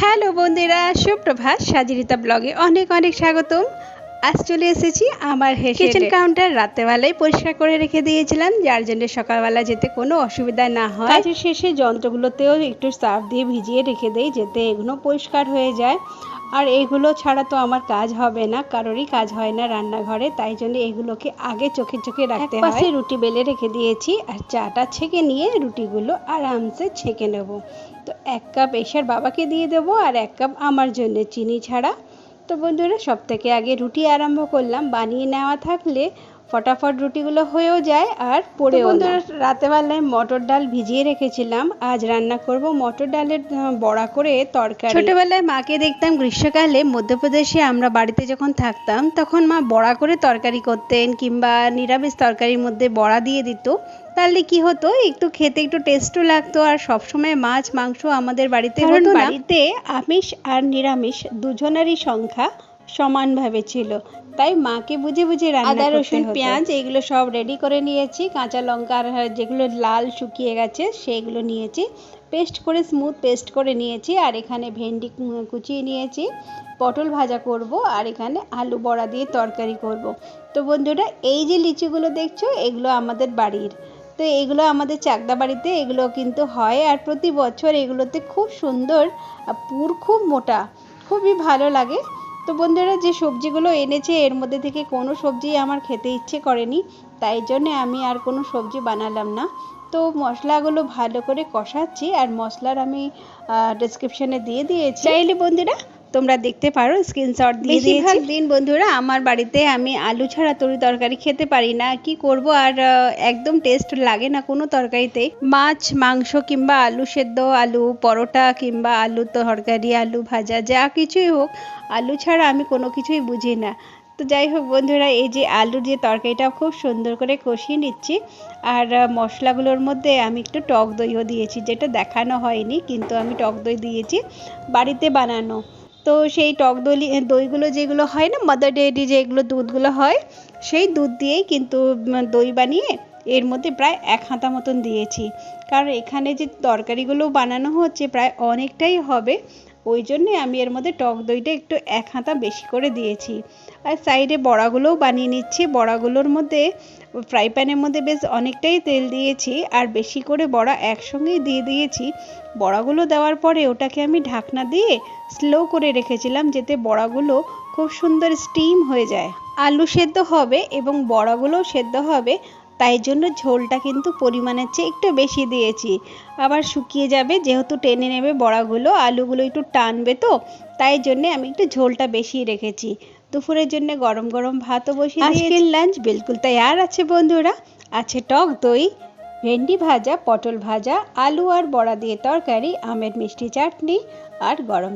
Hello বন্ধুরা সুপ্রভাত। সাজিরিতা ব্লগে অনেক অনেক স্বাগতম। আজ চলে এসেছি আমার কিচেন কাউন্টার রাত্রেবেলায় পরিষ্কার করে রেখে দিয়েছিলাম যার জন্য সকালবেলা যেতে কোনো অসুবিধা না হয়। কাজের শেষে যন্ত্রগুলোতেও একটু সার্ফ দিয়ে ভিজিয়ে রেখে দেয় যেতে এগুলো পরিষ্কার হয়ে যায়। আর এগুলো ছাড়া তো আমার কাজ হবে না কারোরই কাজ হয় না রান্নাঘরে তাই জন্য এগুলোকে আগে চোখে চোখে রাখতে হয়। রুটি বেলে রেখে দিয়েছি আর চাটা ছেঁকে নিয়ে রুটিগুলো আরামসে ছেঁকে নেব। তো এক কাপ এসার বাবাকে দিয়ে দেবো আর এক কাপ আমার জন্য চিনি ছাড়া। তো বন্ধুরা সব থেকে আগে রুটি আরম্ভ করলাম। বানিয়ে নেওয়া থাকলে ফটাফট রুটিগুলো হয়েও যায় আর পড়ে বন্ধুরা রাতেবেলায় মটর ডাল ভিজিয়ে রেখেছিলাম। আজ রান্না করব মটর ডালের বড়া করে তরকারি। ছোটবেলায় মাকে দেখতাম গ্রীষ্মকালে মধ্যপ্রদেশে আমরা বাড়িতে যখন থাকতাম তখন মা বড়া করে তরকারি করতেন কিংবা নিরামিষ তরকারির মধ্যে বড়া দিয়ে দিত। তাহলে কি হতো? একটু খেতে একটু টেস্টও লাগতো আর সবসময় মাছ মাংস আমাদের বাড়িতে হতো বাড়িতে আমিষ আর নিরামিষ দুজনেরই সংখ্যা সমানভাবে ছিল। তাই মাকে বুঝে বুঝে রান্না আদা রসুন পেঁয়াজ এগুলো সব রেডি করে নিয়েছি। কাঁচা লঙ্কা আর যেগুলো লাল শুকিয়ে গেছে সেগুলো নিয়েছি। পেস্ট করে স্মুথ পেস্ট করে নিয়েছি। আর এখানে ভেন্ডি কুচিয়ে নিয়েছি। পটল ভাজা করব আর এখানে আলু বড়া দিয়ে তরকারি করব। তো বন্ধুরা এই যে লিচুগুলো দেখছ এগুলো আমাদের বাড়ির। তো এগুলো আমাদের চাকদা বাড়িতে এগুলো কিন্তু হয়। আর প্রতি বছর এগুলোতে খুব সুন্দর পুর খুব মোটা। খুবই ভালো লাগে। তো বন্ধুরা, যে সবজিগুলো এনেছে, এর মধ্যে থেকে কোনো সবজি আমার খেতে ইচ্ছে করেনি, তাই জন্যে আমি আর কোনো সবজি বানালাম না। তো মশলাগুলো ভালো করে কষাচ্ছি, আর মশলার আমি ডিসক্রিপশানে দিয়ে দিয়েছি। চাইলে বন্ধুরা তোমরা দেখতে পারো স্ক্রিনশট দিয়ে দিয়েছি। দিন বন্ধুরা আমার বাড়িতে আমি আলু ছাড়া তরি তরকারি খেতে পারি না। কি করব? আর একদম টেস্ট লাগে না কোনো তরকারিতে। মাছ মাংস কিংবা আলু সেদ্ধ আলু পরোটা কিংবা আলু তরকারি আলু ভাজা যা কিছুই হোক আলু ছাড়া আমি কোনো কিছুই বুঝি না। তো যাই হোক বন্ধুরা এই যে আলুর যে তরকারিটা খুব সুন্দর করে কষিয়ে নিচ্ছি। আর মশলাগুলোর মধ্যে আমি একটু টক দইও দিয়েছি যেটা দেখানো হয়নি কিন্তু আমি টক দই দিয়েছি। বাড়িতে বানানো। তো সেই টক দলি দইগুলো যেগুলো হয় না মাদার ডেয়ারি যেগুলো দুধগুলো হয়, সেই দুধ দিয়েই কিন্তু দই বানিয়ে এর মধ্যে প্রায় এক হাতা মতন দিয়েছি। কারণ এখানে যে তরকারিগুলো বানানো হচ্ছে, প্রায় অনেকটাই হবে। ওই জন্যে আমি এর মধ্যে টক দইটা একটু এক হাতা বেশি করে দিয়েছি। আর সাইডে বড়াগুলোও বানিয়ে নিচ্ছি। বড়াগুলোর মধ্যে ফ্রাই প্যানের মধ্যে বেশ অনেকটাই তেল দিয়েছি। আর বেশি করে বড়া একসঙ্গেই দিয়ে দিয়েছি। বড়াগুলো দেওয়ার পরে ওটাকে আমি ঢাকনা দিয়ে স্লো করে রেখেছিলাম যাতে বড়াগুলো খুব সুন্দর স্টিম হয়ে যায়। আলু সেদ্ধ হবে এবং বড়াগুলোও সেদ্ধ হবে। তাই জন্য ঝোলটা কিন্তু পরিমাণের চেয়ে একটু বেশি দিয়েছি। আবার শুকিয়ে যাবে যেহেতু টেনে নেবে বড়াগুলো আলুগুলো একটু টানবে তো তাই জন্যে আমি একটু ঝোলটা বেশি রেখেছি। দুপুরের জন্য গরম গরম ভাতও বসিয়ে আজকের লাঞ্চ বিলকুল তৈয়ার আছে বন্ধুরা। আছে টক দই ভেন্ডি ভাজা পটল ভাজা আলু আর বড়া দিয়ে তরকারি আমের মিষ্টি চাটনি আর গরম